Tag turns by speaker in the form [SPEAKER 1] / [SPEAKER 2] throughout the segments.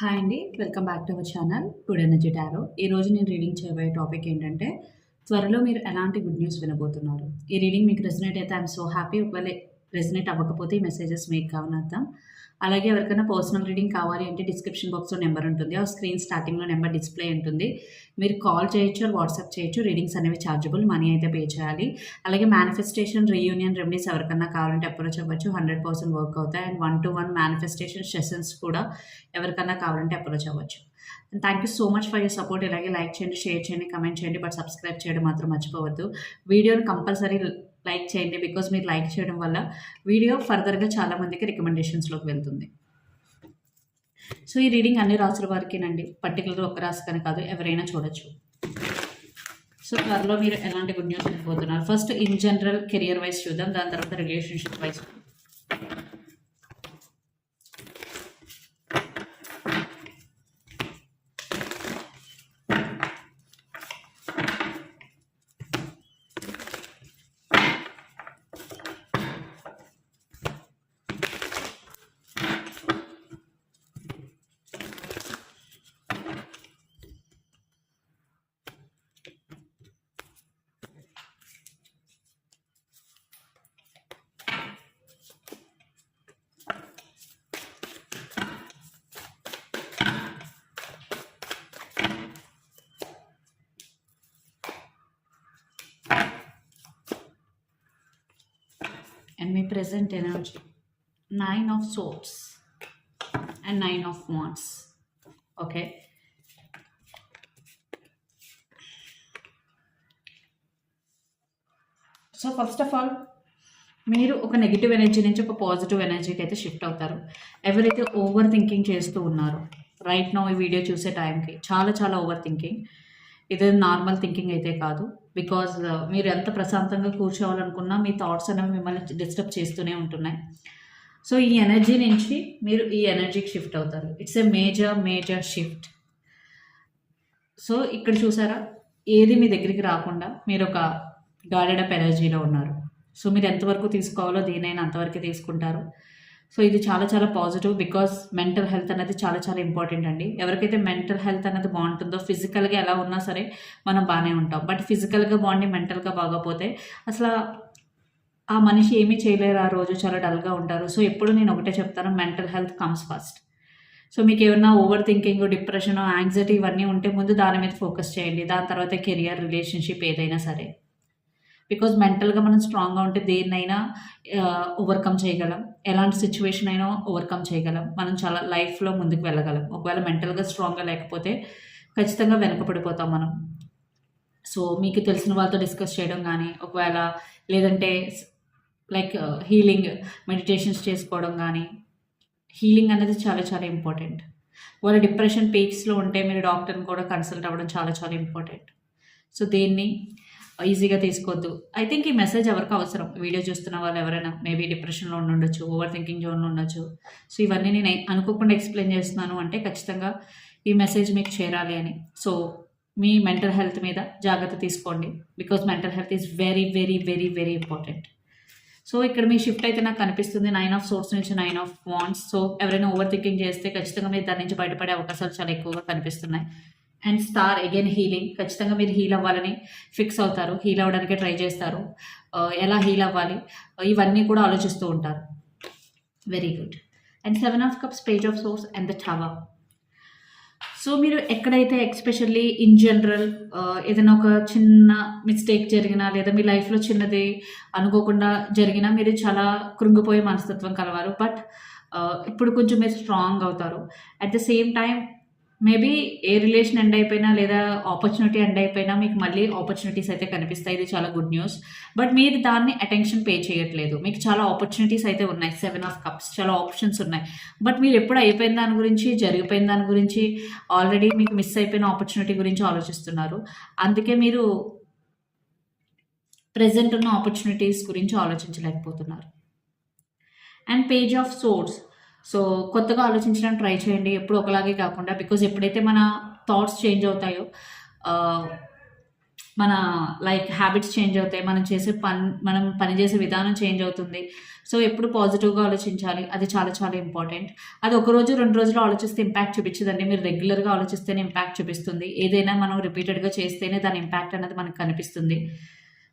[SPEAKER 1] Hi అండి welcome back to our channel good energy tarot ఈరోజు నేను రీడింగ్ చేయబోయే టాపిక్ ఏంటంటే త్వరలో మీరు ఎలాంటి గుడ్ న్యూస్ వినబోతున్నారు? ఈ రీడింగ్ మీకు రెసినేట్ అయితే ఐఎమ్ సో హ్యాపీ ఒకవేళ రెసినేట్ అవ్వకపోతే ఈ మెసేజెస్ మీకు కావని అర్థం. అలాగే ఎవరికైనా పర్సనల్ రీడింగ్ కావాలి అంటే డిస్క్రిప్షన్ బాక్స్లో నెంబర్ ఉంటుంది. ఆ స్క్రీన్ స్టార్టింగ్లో నెంబర్ డిస్ప్లే ఉంటుంది. మీరు కాల్ చేయొచ్చు వాట్సాప్ చేయొచ్చు. రీడింగ్స్ అనేవి ఛార్జబుల్ మనీ అయితే పే చేయాలి. అలాగే మేనిఫెస్టేషన్ రీయూనియన్ రెమెడీస్ ఎవరికన్నా కావాలంటే అప్రోచ్ అవ్వచ్చు హండ్రెడ్ పర్సెంట్ వర్క్ అవుతాయి. And one to one manifestation sessions కూడా ఎవరికన్నా కావాలంటే అప్రోచ్ అవ్వచ్చు thank you so much for your support ఇలాగే లైక్ చేయండి షేర్ చేయండి కమెంట్ చేయండి బట్ సబ్స్క్రైబ్ చేయడం మాత్రం మర్చిపోవద్దు. వీడియోని కంపల్సరీ లైక్ చేయండి బికాజ్ మీరు లైక్ చేయడం వల్ల వీడియో ఫర్దర్గా చాలామందికి రికమెండేషన్స్లోకి వెళ్తుంది. సో ఈ రీడింగ్ అన్ని రాసుల వారికేనండి. పర్టికులర్ ఒక రాశి కానీ కాదు ఎవరైనా చూడొచ్చు. సో త్వరలో మీరు ఎలాంటి good news అనుకోతున్నారు first in general career wise చూద్దాం. దాని తర్వాత రిలేషన్షిప్ వైజ్ చూద్దాం present energy nine of swords and nine of wands okay? So first of all మీరు ఒక నెగిటివ్ ఎనర్జీ నుంచి ఒక పాజిటివ్ ఎనర్జీకి అయితే షిఫ్ట్ అవుతారు. ఎవరైతే ఓవర్ థింకింగ్ చేస్తూ ఉన్నారో రైట్ నో ఈ వీడియో చూసే టైంకి చాలా చాలా ఓవర్ థింకింగ్ ఇది నార్మల్ థింకింగ్ అయితే కాదు. బికాజ్ uh, మీరు ఎంత ప్రశాంతంగా కూర్చోవాలనుకున్నా మీ థాట్స్ అనేవి మిమ్మల్ని డిస్టర్బ్ చేస్తూనే ఉంటున్నాయి. సో ఈ ఎనర్జీ నుంచి మీరు ఈ ఎనర్జీకి షిఫ్ట్ అవుతారు. It's a major major shift so ఇక్కడ చూసారా? ఏది మీ దగ్గరికి రాకుండా మీరు ఒక గార్డెడ్ అప్ ఎనర్జీలో ఉన్నారు. సో మీరు ఎంతవరకు తీసుకోవాలో దేనైనా అంతవరకు తీసుకుంటారు. సో ఇది చాలా చాలా పాజిటివ్ బికాస్ మెంటల్ హెల్త్ అనేది చాలా చాలా ఇంపార్టెంట్ అండి. ఎవరికైతే మెంటల్ హెల్త్ అనేది బాగుంటుందో ఫిజికల్గా ఎలా ఉన్నా సరే మనం బాగానే ఉంటాం. బట్ ఫిజికల్గా బాగుండి మెంటల్గా బాగోపోతే అసలు ఆ మనిషి ఏమీ చేయలేరు ఆ రోజు చాలా డల్గా ఉంటారు. సో ఎప్పుడు నేను ఒకటే చెప్తాను mental health comes first so మీకు ఏమన్నా ఓవర్ థింకింగ్ డిప్రెషన్ యాంగ్జైటీ ఇవన్నీ ఉంటే ముందు దాని మీద ఫోకస్ చేయండి. దాని తర్వాత కెరియర్ రిలేషన్షిప్ ఏదైనా సరే. బికాజ్ మెంటల్గా మనం స్ట్రాంగ్గా ఉంటే దేన్నైనా ఓవర్కమ్ చేయగలం. ఎలాంటి సిచ్యువేషన్ అయినా ఓవర్కమ్ చేయగలం. మనం చాలా లైఫ్లో ముందుకు వెళ్ళగలం. ఒకవేళ మెంటల్గా స్ట్రాంగ్గా లేకపోతే ఖచ్చితంగా వెనకపడిపోతాం మనం. సో మీకు తెలిసిన వాళ్ళతో డిస్కస్ చేయడం కానీ ఒకవేళ లేదంటే లైక్ హీలింగ్ మెడిటేషన్స్ చేసుకోవడం కానీ హీలింగ్ అనేది చాలా చాలా ఇంపార్టెంట్ వాళ్ళ డిప్రెషన్ పీక్స్లో ఉంటే మీరు డాక్టర్ని కూడా కన్సల్ట్ అవ్వడం చాలా చాలా ఇంపార్టెంట్ సో దీన్ని ఈజీగా తీసుకోవద్దు. ఐ థింక్ ఈ మెసేజ్ ఎవరికి అవసరం. వీడియో చూస్తున్న వాళ్ళు ఎవరైనా మేబీ డిప్రెషన్లో ఉండి ఉండొచ్చు ఓవర్ థింకింగ్ జోన్లో ఉండొచ్చు. సో ఇవన్నీ నేను అనుకోకుండా ఎక్స్ప్లెయిన్ చేస్తున్నాను అంటే ఖచ్చితంగా ఈ మెసేజ్ మీకు చేరాలి అని. సో మీ మెంటల్ హెల్త్ మీద జాగ్రత్త తీసుకోండి. Because mental health is very very very very important so ఇక్కడ మీ షిఫ్ట్ అయితే నాకు కనిపిస్తుంది నైన్ ఆఫ్ సోర్స్ నుంచి నైన్ ఆఫ్ వాన్స్ సో ఎవరైనా ఓవర్ థింకింగ్ చేస్తే ఖచ్చితంగా మీరు దాని నుంచి బయటపడే అవకాశాలు చాలా ఎక్కువగా కనిపిస్తున్నాయి. అండ్ స్టార్ అగైన్ హీలింగ్ ఖచ్చితంగా మీరు హీల్ అవ్వాలని ఫిక్స్ అవుతారు. హీల్ అవ్వడానికి ట్రై చేస్తారు. Uh, ఎలా హీల్ అవ్వాలి? Uh, ఇవన్నీ కూడా ఆలోచిస్తూ ఉంటారు. Very good and seven of cups page of swords and the tower so మీరు ఎక్కడైతే ఎక్స్పెషల్లీ ఇన్ జనరల్ ఏదైనా ఒక చిన్న మిస్టేక్ జరిగినా లేదా మీ లైఫ్లో చిన్నది అనుకోకుండా జరిగినా మీరు చాలా కృంగిపోయే మనస్తత్వం కలవారు. బట్ uh, ఇప్పుడు కొంచెం మీరు స్ట్రాంగ్ అవుతారు. At the same time maybe a relation end అయిపోయినా లేదా ఆపర్చునిటీ ఎండ్ అయిపోయినా మీకు మళ్ళీ ఆపర్చునిటీస్ అయితే కనిపిస్తాయి. ఇది చాలా గుడ్ న్యూస్ బట్ మీరు దాన్ని అటెన్షన్ పే చేయట్లేదు. మీకు చాలా ఆపర్చునిటీస్ అయితే ఉన్నాయి. సెవెన్ ఆఫ్ కప్స్ చాలా ఆప్షన్స్ ఉన్నాయి. బట్ మీరు ఎప్పుడు అయిపోయిన దాని గురించి జరిగిపోయిన దాని గురించి ఆల్రెడీ మీకు మిస్ అయిపోయిన ఆపర్చునిటీ గురించి ఆలోచిస్తున్నారు. అందుకే మీరు ప్రజెంట్ ఉన్న ఆపర్చునిటీస్ గురించి ఆలోచించలేకపోతున్నారు. And page of swords so కొత్తగా ఆలోచించడానికి ట్రై చేయండి. ఎప్పుడు ఒకలాగే కాకుండా బికాజ్ ఎప్పుడైతే మన థాట్స్ చేంజ్ అవుతాయో మన లైక్ హ్యాబిట్స్ చేంజ్ అవుతాయి. మనం చేసే పని మనం పని చేసే విధానం చేంజ్ అవుతుంది. సో ఎప్పుడు పాజిటివ్గా ఆలోచించాలి. అది చాలా చాలా ఇంపార్టెంట్. అది ఒక రోజు రెండు రోజులు ఆలోచిస్తే ఇంపాక్ట్ చూపించదండి. మీరు రెగ్యులర్గా ఆలోచిస్తేనే ఇంపాక్ట్ చూపిస్తుంది. ఏదైనా మనం రిపీటెడ్గా చేస్తేనే దాని ఇంపాక్ట్ అనేది మనకు కనిపిస్తుంది.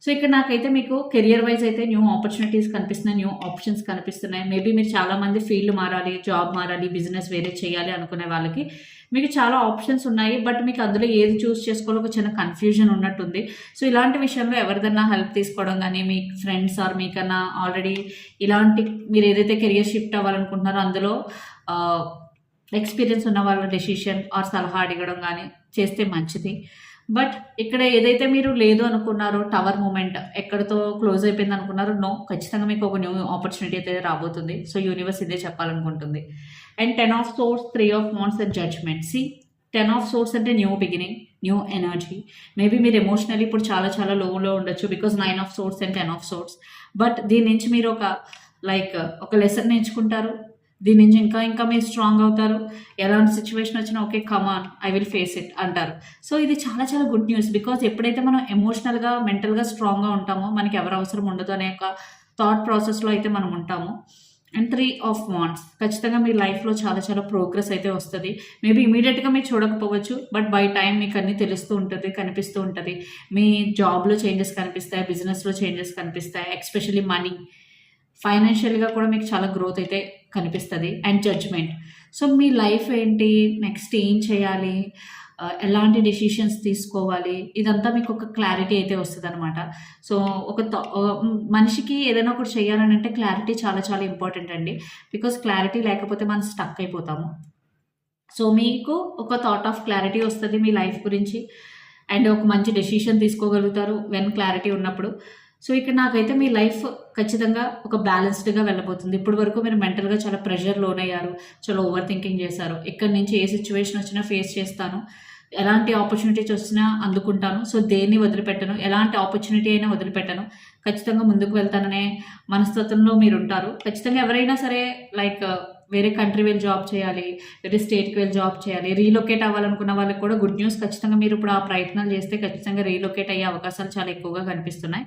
[SPEAKER 1] సో ఇక్కడ నాకైతే మీకు కెరియర్ వైజ్ అయితే న్యూ ఆపర్చునిటీస్ కనిపిస్తున్నాయి న్యూ ఆప్షన్స్ కనిపిస్తున్నాయి. మేబీ మీరు చాలా మంది ఫీల్డ్ మారాలి జాబ్ మారాలి బిజినెస్ వేరే చేయాలి అనుకునే వాళ్ళకి మీకు చాలా ఆప్షన్స్ ఉన్నాయి. బట్ మీకు అందులో ఏది చూస్ చేసుకోవాలో ఒక చిన్న కన్ఫ్యూజన్ ఉన్నట్టుంది. సో ఇలాంటి విషయంలో ఎవరిదన్నా హెల్ప్ తీసుకోవడం కానీ మీ ఫ్రెండ్స్ ఆర్ మీకన్నా ఆల్రెడీ ఇలాంటి మీరు ఏదైతే కెరియర్ షిఫ్ట్ అవ్వాలనుకుంటున్నారో అందులో ఎక్స్పీరియన్స్ ఉన్న వాళ్ళ డెసిషన్ ఆర్ సలహా అడగడం కానీ చేస్తే మంచిది. బట్ ఇక్కడ ఏదైతే మీరు లేదు అనుకున్నారో టవర్ మూమెంట్ ఎక్కడితో క్లోజ్ అయిపోయింది అనుకున్నారో నో ఖచ్చితంగా మీకు ఒక న్యూ ఆపర్చునిటీ అయితే రాబోతుంది. సో యూనివర్స్ ఇదే చెప్పాలనుకుంటుంది. And ten of swords three of wands and judgement see ten of swords అంటే new beginning new energy maybe మీరు ఎమోషనల్లీ ఇప్పుడు చాలా చాలా లోలో ఉండొచ్చు because nine of swords and ten of swords but దీని నుంచి మీరు ఒక లైక్ ఒక లెసన్ నేర్చుకుంటారు. దీని నుంచి ఇంకా ఇంకా మీరు స్ట్రాంగ్ అవుతారు. ఎలాంటి సిచ్యువేషన్ వచ్చినా okay come on I will face it అంటారు. సో ఇది చాలా చాలా గుడ్ న్యూస్ బికాజ్ ఎప్పుడైతే మనం ఎమోషనల్గా మెంటల్గా స్ట్రాంగ్గా ఉంటామో మనకి ఎవరు అవసరం ఉండదు అనే ఒక థాట్ ప్రాసెస్లో అయితే మనం ఉంటాము. అండ్ త్రీ ఆఫ్ వాన్స్ ఖచ్చితంగా మీ లైఫ్లో చాలా చాలా ప్రోగ్రెస్ అయితే వస్తుంది. మేబీ ఇమీడియట్గా మీరు చూడకపోవచ్చు బట్ బై టైం మీకు అన్నీ తెలుస్తూ ఉంటుంది కనిపిస్తూ ఉంటుంది. మీ జాబ్లో చేంజెస్ కనిపిస్తాయి బిజినెస్లో చేంజెస్ కనిపిస్తాయి ఎక్స్పెషల్లీ మనీ ఫైనాన్షియల్గా కూడా మీకు చాలా గ్రోత్ అయితే కనిపిస్తుంది అండ్ జడ్జ్మెంట్ సో మీ లైఫ్ ఏంటి? నెక్స్ట్ ఏం చేయాలి? ఎలాంటి డెసిషన్స్ తీసుకోవాలి? ఇదంతా మీకు ఒక క్లారిటీ అయితే వస్తుంది అనమాట సో ఒక ఒక మనిషికి ఏదైనా ఒకటి చేయాలని అంటే క్లారిటీ చాలా చాలా ఇంపార్టెంట్ అండి. బికాస్ క్లారిటీ లేకపోతే మనం స్టక్ అయిపోతాము. సో మీకు ఒక థాట్ ఆఫ్ క్లారిటీ వస్తుంది మీ లైఫ్ గురించి. అండ్ ఒక మంచి డెసిషన్ తీసుకోగలుగుతారు వెన్ క్లారిటీ ఉన్నప్పుడు. సో ఇక్కడ నాకైతే మీ లైఫ్ ఖచ్చితంగా ఒక బ్యాలెన్స్డ్గా వెళ్ళబోతుంది. ఇప్పటి వరకు మీరు మెంటల్గా చాలా ప్రెషర్ లోన్ అయ్యారు చాలా ఓవర్ థింకింగ్ చేశారు. ఎక్కడి నుంచి ఏ సిచ్యువేషన్ వచ్చినా ఫేస్ చేస్తాను. ఎలాంటి ఆపర్చునిటీస్ వచ్చినా అందుకుంటాను. సో దేన్ని వదిలిపెట్టను ఎలాంటి ఆపర్చునిటీ అయినా వదిలిపెట్టను. ఖచ్చితంగా ముందుకు వెళ్తాననే మనస్తత్వంలో మీరు ఉంటారు ఖచ్చితంగా ఎవరైనా సరే లైక్ వేరే కంట్రీ వెళ్ళి జాబ్ చేయాలి వేరే స్టేట్కి వెళ్ళి జాబ్ చేయాలి రీలొకేట్ అవ్వాలనుకున్న వాళ్ళకి కూడా గుడ్ న్యూస్ ఖచ్చితంగా మీరు ఇప్పుడు ఆ ప్రయత్నాలు చేస్తే ఖచ్చితంగా రీలొకేట్ అయ్యే అవకాశాలు చాలా ఎక్కువగా కనిపిస్తున్నాయి.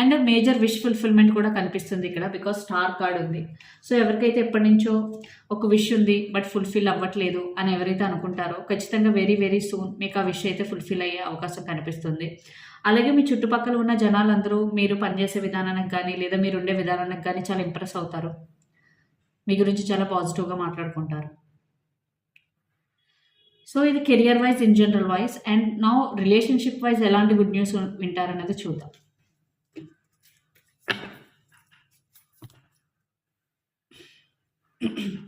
[SPEAKER 1] అండ్ మేజర్ విష్ ఫుల్ఫిల్మెంట్ కూడా కనిపిస్తుంది ఇక్కడ బికాస్ స్టార్ కార్డ్ ఉంది. సో ఎవరికైతే ఎప్పటి నుంచో ఒక విష్ ఉంది బట్ ఫుల్ఫిల్ అవ్వట్లేదు అని ఎవరైతే అనుకుంటారో ఖచ్చితంగా వెరీ వెరీ సూన్ మీకు ఆ విష్ అయితే ఫుల్ఫిల్ అయ్యే అవకాశం కనిపిస్తుంది. అలాగే మీ చుట్టుపక్కల ఉన్న జనాలందరూ మీరు పనిచేసే విధానానికి కానీ లేదా మీరు ఉండే విధానానికి కానీ చాలా ఇంప్రెస్ అవుతారు. మీ గురించి చాలా పాజిటివ్గా మాట్లాడుకుంటారు. సో ఇది career wise in general wise and నా రిలేషన్షిప్ వైజ్ ఎలాంటి గుడ్ న్యూస్ వింటారనేది చూద్దాం. It.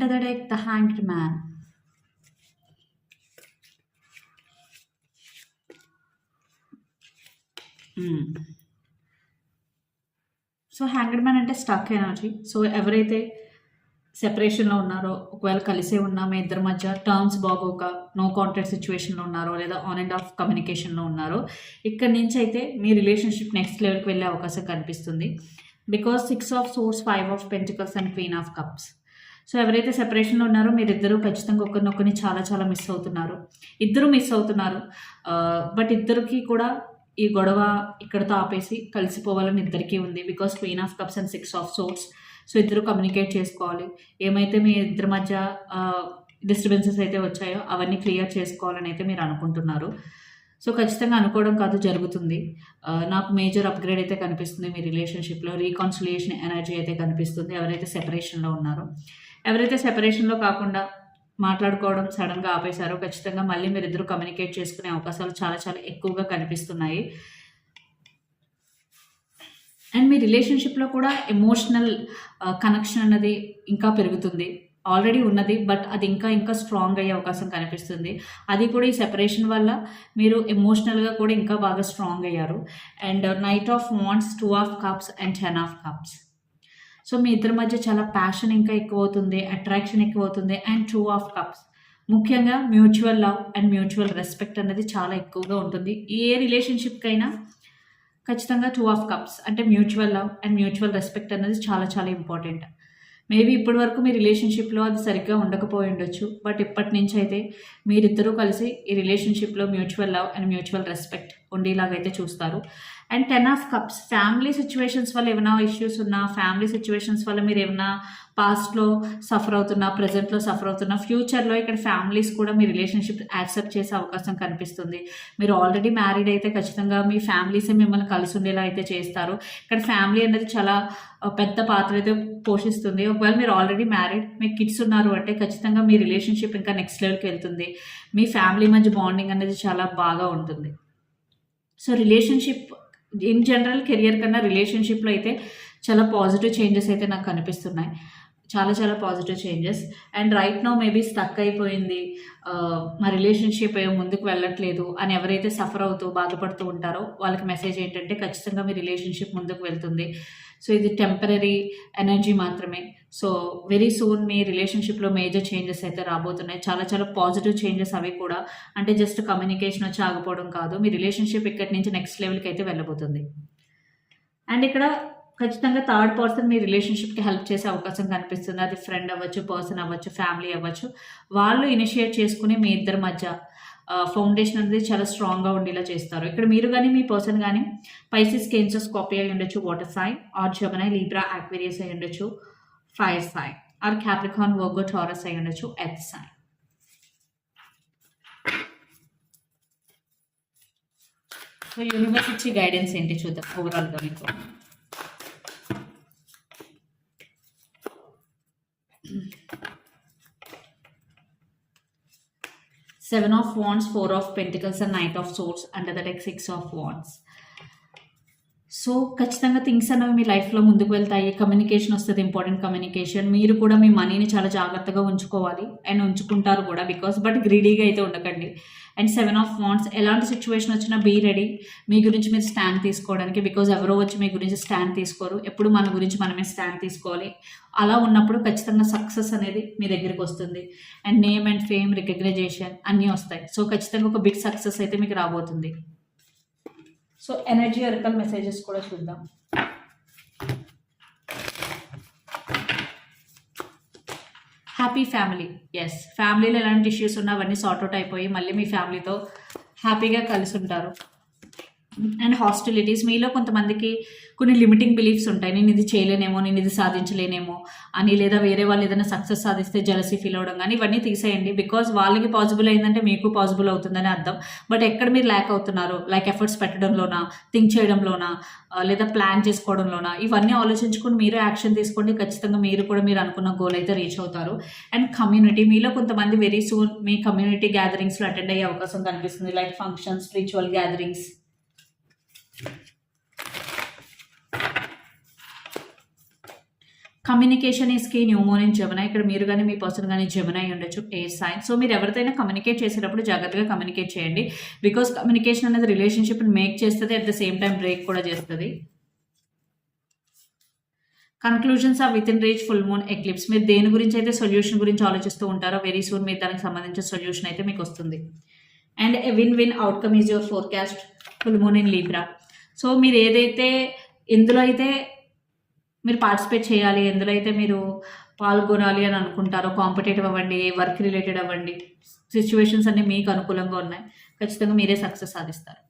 [SPEAKER 1] Under the deck, the hanged man. So hanged man అంటే స్టక్ ఎనర్జీ సో ఎవరైతే సెపరేషన్లో ఉన్నారో ఒకవేళ కలిసే ఉన్నా మీ ఇద్దరి మధ్య టర్మ్స్ బాగోక నో కాంటాక్ట్ సిచ్యువేషన్లో ఉన్నారో లేదా ఆన్ అండ్ ఆఫ్ కమ్యూనికేషన్లో ఉన్నారో ఇక్కడ నుంచి అయితే మీ రిలేషన్షిప్ నెక్స్ట్ లెవెల్కి వెళ్ళే అవకాశం కనిపిస్తుంది. Because six of swords five of pentacles and queen of cups so ఎవరైతే సెపరేషన్లో ఉన్నారో మీరిద్దరూ ఖచ్చితంగా ఒకరినొకరిని చాలా చాలా మిస్ అవుతున్నారు. ఇద్దరు మిస్ అవుతున్నారు. బట్ ఇద్దరికి కూడా ఈ గొడవ ఇక్కడతో ఆపేసి కలిసిపోవాలని ఇద్దరికీ ఉంది. Because queen of cups and six of swords so ఇద్దరు కమ్యూనికేట్ చేసుకోవాలి. ఏమైతే మీ ఇద్దరి మధ్య డిస్టర్బెన్సెస్ అయితే వచ్చాయో అవన్నీ క్లియర్ చేసుకోవాలని అయితే మీరు అనుకుంటున్నారు. సో ఖచ్చితంగా అనుకోవడం కాదు జరుగుతుంది. నాకు మేజర్ అప్గ్రేడ్ అయితే కనిపిస్తుంది మీ రిలేషన్షిప్లో రీకాన్సిలియేషన్ ఎనర్జీ అయితే కనిపిస్తుంది ఎవరైతే సెపరేషన్లో ఉన్నారో. ఎవరైతే సెపరేషన్లో కాకుండా మాట్లాడుకోవడం సడన్గా ఆపేశారో ఖచ్చితంగా మళ్ళీ మీరు ఇద్దరు కమ్యూనికేట్ చేసుకునే అవకాశాలు చాలా చాలా ఎక్కువగా కనిపిస్తున్నాయి. అండ్ మీ రిలేషన్షిప్లో కూడా ఎమోషనల్ కనెక్షన్ అన్నది ఇంకా పెరుగుతుంది. ఆల్రెడీ ఉన్నది బట్ అది ఇంకా ఇంకా స్ట్రాంగ్ అయ్యే అవకాశం కనిపిస్తుంది. అది కూడా ఈ సెపరేషన్ వల్ల మీరు ఎమోషనల్గా కూడా ఇంకా బాగా స్ట్రాంగ్ అయ్యారు. And knight of wands two of cups and ten of cups so మీ ఇద్దరి మధ్య చాలా ప్యాషన్ ఇంకా ఎక్కువ అవుతుంది అట్రాక్షన్ ఎక్కువ అవుతుంది అండ్ టూ ఆఫ్ కప్స్ ముఖ్యంగా mutual love and mutual respect అనేది చాలా ఎక్కువగా ఉంటుంది. ఏ రిలేషన్షిప్కైనా ఖచ్చితంగా టూ ఆఫ్ కప్స్ అంటే mutual love and mutual respect అనేది చాలా చాలా ఇంపార్టెంట్ మేబీ ఇప్పటి వరకు మీ రిలేషన్షిప్లో అది సరిగ్గా ఉండకపోయి ఉండొచ్చు బట్ ఇప్పటి నుంచి అయితే మీరిద్దరూ కలిసి ఈ రిలేషన్షిప్లో mutual love and mutual respect ఉండేలాగైతే చూస్తారు. And ten of cups. Family situations వల్ల ఏమైనా ఇష్యూస్ ఉన్నా ఫ్యామిలీ సిచ్యువేషన్స్ వల్ల మీరు ఏమైనా పాస్ట్లో సఫర్ అవుతున్నా ప్రజెంట్లో సఫర్ అవుతున్నా ఫ్యూచర్లో ఇక్కడ ఫ్యామిలీస్ కూడా మీ రిలేషన్షిప్ యాక్సెప్ట్ చేసే అవకాశం కనిపిస్తుంది. మీరు ఆల్రెడీ మ్యారీడ్ అయితే ఖచ్చితంగా మీ ఫ్యామిలీసే మిమ్మల్ని కలిసి ఉండేలా అయితే చేస్తారు. ఇక్కడ ఫ్యామిలీ అనేది చాలా పెద్ద పాత్ర అయితే పోషిస్తుంది. ఒకవేళ మీరు ఆల్రెడీ మ్యారీడ్ మీకు కిడ్స్ ఉన్నారు అంటే ఖచ్చితంగా మీ రిలేషన్షిప్ ఇంకా నెక్స్ట్ లెవెల్కి వెళ్తుంది. మీ ఫ్యామిలీ మధ్య బాండింగ్ అనేది చాలా బాగా ఉంటుంది. So relationship in general career కన్నా రిలేషన్షిప్లో అయితే చాలా పాజిటివ్ చేంజెస్ అయితే నాకు కనిపిస్తున్నాయి. చాలా చాలా positive changes. And right now maybe stuck అయిపోయింది. మా రిలేషన్షిప్ ముందుకు వెళ్ళట్లేదు అని ఎవరైతే సఫర్ అవుతూ బాధపడుతూ ఉంటారో వాళ్ళకి మెసేజ్ ఏంటంటే ఖచ్చితంగా మీ రిలేషన్షిప్ ముందుకు వెళ్తుంది. సో ఇది టెంపరీ ఎనర్జీ మాత్రమే. సో వెరీ సూన్ మీ రిలేషన్షిప్లో మేజర్ చేంజెస్ అయితే రాబోతున్నాయి. చాలా చాలా పాజిటివ్ చేంజెస్ అవి కూడా. అంటే జస్ట్ కమ్యూనికేషన్ వచ్చి ఆగిపోవడం కాదు. మీ రిలేషన్షిప్ ఇక్కడి నుంచి నెక్స్ట్ లెవెల్కి అయితే వెళ్ళబోతుంది. అండ్ ఇక్కడ ఖచ్చితంగా థర్డ్ పర్సన్ మీ రిలేషన్షిప్కి హెల్ప్ చేసే అవకాశం కనిపిస్తుంది. అది ఫ్రెండ్ అవ్వచ్చు పర్సన్ అవ్వచ్చు ఫ్యామిలీ అవ్వచ్చు. వాళ్ళు ఇనిషియేట్ చేసుకుని మీ ఇద్దరి మధ్య ఫౌండేషన్ అనేది చాలా స్ట్రాంగ్గా ఉండేలా చేస్తారు. ఇక్కడ మీరు కానీ మీ పర్సన్ కానీ పైసిస్ కేన్సర్స్ కాపీ అయి ఉండొచ్చు water sign or Gemini Libra Aquarius అయి ఉండొచ్చు. Fire sign or Capricorn Virgo Taurus అయి ఉండొచ్చు ఎత్ సైన్ సో యూనివర్స్ ఇచ్చే గైడెన్స్ ఏంటి చూద్దాం ఓవరాల్గా మీకు. Seven of wands four of pentacles and knight of swords under the deck six of wands so ఖచ్చితంగా థింగ్స్ అనేవి మీ లైఫ్లో ముందుకు వెళ్తాయి. కమ్యూనికేషన్ వస్తుంది ఇంపార్టెంట్ కమ్యూనికేషన్ మీరు కూడా మీ మనీని చాలా జాగ్రత్తగా ఉంచుకోవాలి అండ్ ఉంచుకుంటారు కూడా బికాస్ బట్ గ్రీడీగా అయితే ఉండకండి. అండ్ సెవెన్ ఆఫ్ వాంట్స్ ఎలాంటి సిచ్యువేషన్ వచ్చినా బీ రెడీ మీ గురించి మీరు స్టాండ్ తీసుకోవడానికి బికాజ్ ఎవరో వచ్చి మీ గురించి స్టాండ్ తీసుకోరు. ఎప్పుడు మన గురించి మనమే స్టాండ్ తీసుకోవాలి. అలా ఉన్నప్పుడు ఖచ్చితంగా సక్సెస్ అనేది మీ దగ్గరికి వస్తుంది. And name and fame recognition అన్నీ వస్తాయి. సో ఖచ్చితంగా ఒక బిగ్ సక్సెస్ అయితే మీకు రాబోతుంది. సో ఎనర్జీ అరకల్ మెసేజెస్ కూడా చూద్దాం. హ్యాపీ ఫ్యామిలీ ఎస్ ఫ్యామిలీలో ఎలాంటి ఇష్యూస్ ఉన్నా అవన్నీ సార్ట్ అవుట్ అయిపోయి మళ్ళీ మీ ఫ్యామిలీతో హ్యాపీగా కలిసి ఉంటారు. అండ్ హాస్టిలిటీస్ మీలో కొంతమందికి కొన్ని లిమిటింగ్ బిలీఫ్స్ ఉంటాయి. నేను ఇది చేయలేనేమో నేను ఇది సాధించలేనేమో అని లేదా వేరే వాళ్ళు ఏదైనా సక్సెస్ సాధిస్తే జలసీ ఫీల్ అవడం కానీ ఇవన్నీ తీసేయండి. బికాజ్ వాళ్ళకి పాసిబుల్ అయిందంటే మీకు పాసిబుల్ అవుతుందని అర్థం. బట్ ఎక్కడ మీరు ల్యాక్ అవుతున్నారు? లైక్ ఎఫర్ట్స్ పెట్టడంలోనా? థింక్ చేయడంలోనా? Uh, లేదా ప్లాన్ చేసుకోవడంలోనా? ఇవన్నీ ఆలోచించుకొని మీరు యాక్షన్ తీసుకోండి. ఖచ్చితంగా మీరు కూడా మీరు అనుకున్న గోల్ అయితే రీచ్ అవుతారు. అండ్ కమ్యూనిటీ మీలో కొంతమంది వెరీ సూన్ మీ కమ్యూనిటీ గ్యాదరింగ్స్లో అటెండ్ అయ్యే అవకాశం కనిపిస్తుంది. Like functions spiritual gatherings communication is key new moon in Gemini ఇక్కడ మీరు కానీ మీ పర్సన్ కానీ జమనా అయి ఉండొచ్చు ఎయిర్ సైన్ సో మీరు ఎవరితోనైనా కమ్యూనికేట్ చేసేటప్పుడు జాగ్రత్తగా కమ్యూనికేట్ చేయండి. బికాస్ కమ్యూనికేషన్ అనేది రిలేషన్షిప్ని మేక్ చేస్తుంది at the same time break కూడా చేస్తుంది. Conclusions of with in reach full moon eclipse మీరు దేని గురించి అయితే సొల్యూషన్ గురించి ఆలోచిస్తూ ఉంటారో వెరీ సూన్ మీరు దానికి సంబంధించిన సొల్యూషన్ అయితే మీకు వస్తుంది. And win win outcome is your forecast full moon in Libra so మీరు ఏదైతే ఇందులో అయితే మీరు పార్టిసిపేట్ చేయాలి. ఎందులో అయితే మీరు పాల్గొనాలి అని అనుకుంటారో కాంపిటేటివ్ అవ్వండి వర్క్ రిలేటెడ్ అవ్వండి సిచ్యువేషన్స్ అన్నీ మీకు అనుకూలంగా ఉన్నాయి. ఖచ్చితంగా మీరే సక్సెస్ సాధిస్తారు.